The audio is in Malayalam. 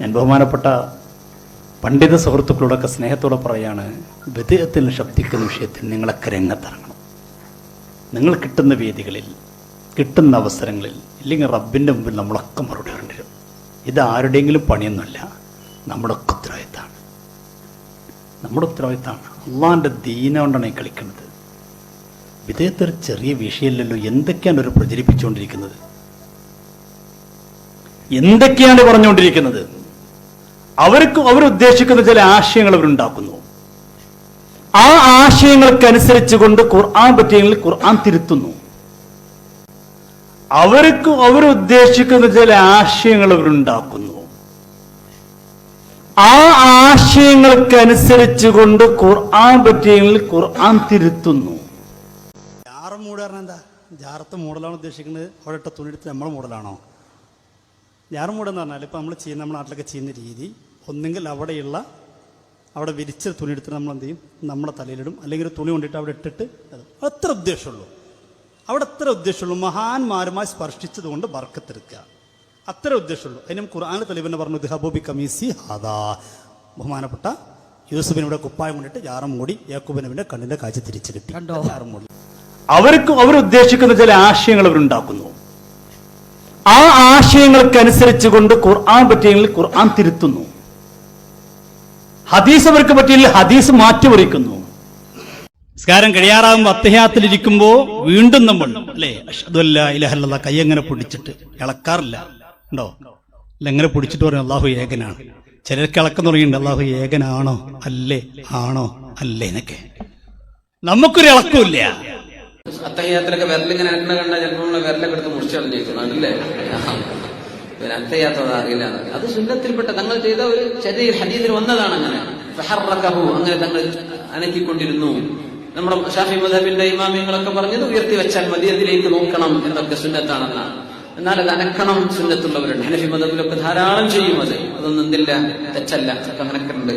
ഞാൻ ബഹുമാനപ്പെട്ട പണ്ഡിത സുഹൃത്തുക്കളോടൊക്കെ സ്നേഹത്തോടെ പറയാണ് വിധേയത്തിൽ ശബ്ദിക്കുന്ന വിഷയത്തിൽ നിങ്ങളൊക്കെ രംഗത്തിറങ്ങണം. നിങ്ങൾ കിട്ടുന്ന വേദികളിൽ കിട്ടുന്ന അവസരങ്ങളിൽ ഇല്ലെങ്കിൽ റബ്ബിന്റെ മുമ്പിൽ നമ്മളൊക്കെ മറുപടി വരേണ്ടി വരും. ഇത് ആരുടെയെങ്കിലും പണിയൊന്നുമല്ല നമ്മുടെ ഒക്കെ ഉത്തരവാദിത്തമാണ്. നമ്മുടെ ഉത്തരവാദിത്തമാണ് അള്ളാന്റെ ദീന കൊണ്ടാണ് ഈ കളിക്കുന്നത്. വിധേയത്തെ ഒരു ചെറിയ വിഷയമല്ലല്ലോ എന്തൊക്കെയാണ് അവർ പ്രചരിപ്പിച്ചുകൊണ്ടിരിക്കുന്നത്? എന്തൊക്കെയാണ് പറഞ്ഞുകൊണ്ടിരിക്കുന്നത്? അവർക്ക് അവരുദ്ദേശിക്കുന്ന ചില ആശയങ്ങൾ അവരുണ്ടാക്കുന്നു ആ ആശയങ്ങൾക്കനുസരിച്ച് കൊണ്ട് ഖുർആൻ പറ്റിയെങ്കിൽ ഖുർആൻ തിരുത്തുന്നു. അവർക്ക് അവരുദ്ദേശിക്കുന്ന ചില ആശയങ്ങൾ അവരുണ്ടാക്കുന്നു ആ ആശയങ്ങൾക്കനുസരിച്ച് കൊണ്ട് ഖുർആൻ പറ്റിയെങ്കിൽ ഖുർആൻ തിരുത്തുന്നു. ജാറ മൂട് ജാറത്ത് മോഡലാണ് ഉദ്ദേശിക്കുന്നത്. ഒരട്ട തുണിയെടുത്ത് നമ്മൾ മോഡലാണോ ജാറ മൂട് എന്ന് പറഞ്ഞാൽ ഇപ്പം നമ്മൾ ചെയ്യുന്ന നമ്മുടെ നാട്ടിലൊക്കെ ചെയ്യുന്ന രീതി ഒന്നെങ്കിൽ അവിടെയുള്ള അവിടെ വിരിച്ച തുണി എടുത്തിട്ട് നമ്മൾ എന്ത് ചെയ്യും? നമ്മുടെ തലയിലിടും. അല്ലെങ്കിൽ ഒരു തുണി കൊണ്ടിട്ട് അവിടെ ഇട്ടിട്ട് അത്. അത്ര ഉദ്ദേശമുള്ളൂ. അവിടെ അത്ര ഉദ്ദേശമുള്ളൂ. മഹാന്മാരുമായി സ്പർശിച്ചത് കൊണ്ട് ബർക്കത്തെടുക്കുക. അത്ര ഉദ്ദേശമുള്ളൂ. അതിനും ഖുർആാനിലെ തെളിവിനെ പറഞ്ഞു ദിഹബോബി കമീസി ഹാദാ. ബഹുമാനപ്പെട്ട യൂസുഫിന് ഇവിടെ കുപ്പായം കൊണ്ടിട്ട് ജാറം മൂടി യാക്കൂബിനവിന്റെ കണ്ണിന്റെ കാഴ്ച തിരിച്ചു കിട്ടി. ജാറം മൂടി അവർ അവരുദ്ദേശിക്കുന്ന ചില ആശയങ്ങൾ അവരുണ്ടാക്കുന്നു. ആശയങ്ങൾക്കനുസരിച്ച് കൊണ്ട് ഖുർആൻ പറ്റിയെങ്കിൽ ഖുർആൻ തിരുത്തുന്നു. ഹദീസ് അവർക്ക് പറ്റിയെങ്കിൽ ഹദീസ് മാറ്റി മാറ്റിമറിക്കുന്നു. സ്കാരം കഴിയാറാകുമ്പോൾ അത്തഹ്യാത്തിലിരിക്കുമ്പോൾ വീണ്ടും നമ്മൾ അല്ലേ? അഷ്ഹദുല്ല ഇലഹല്ല കൈ എങ്ങനെ പൊടിച്ചിട്ട്? ഇളക്കാറില്ല. ഉണ്ടോ? അല്ല എങ്ങനെ പൊടിച്ചിട്ട് പറയും അള്ളാഹു ഏകനാണ്. ചിലർക്ക് ഇളക്കം തുടങ്ങിയിട്ടുണ്ട്. അള്ളാഹു ഏകനാണോ? അല്ലേ? ആണോ? അല്ലേ എന്നൊക്കെ. നമുക്കൊരു ഇളക്കമില്ല അത്തയ്യാത്തിലൊക്കെ വിരലിങ്ങനെ അനക്കണ കണ്ടാൽ ചിലപ്പോൾ നമ്മളെ വിരലൊക്കെ എടുത്ത് മുറിച്ച് ചോദിക്കുന്നുണ്ടല്ലേ പിന്നെ അത്തയ്യാത്തത് അറിയില്ല അത് സുന്നത്തിൽപ്പെട്ട തങ്ങൾ ചെയ്ത ഒരു ചെറിയ ഹദീസിൽ വന്നതാണ് അങ്ങനെ. ഫഹറക്കഹു അങ്ങനെ തങ്ങൾ അനക്കിക്കൊണ്ടിരുന്നു. നമ്മുടെ ഷാഫി മദബിന്റെ ഇമാമിയങ്ങളൊക്കെ പറഞ്ഞത് ഉയർത്തി വെച്ചാൽ മതി അതിലേക്ക് നോക്കണം എന്നൊക്കെ സുന്നത്താണെന്നാണ് എന്നാൽ അത് അനക്കണം സുന്നത്തുള്ളവരുണ്ട്. ഹനഫി മദബിലൊക്കെ ധാരാളം ചെയ്യും അത്. അതൊന്നും എന്തില്ല അങ്ങനൊക്കെ ഉണ്ട്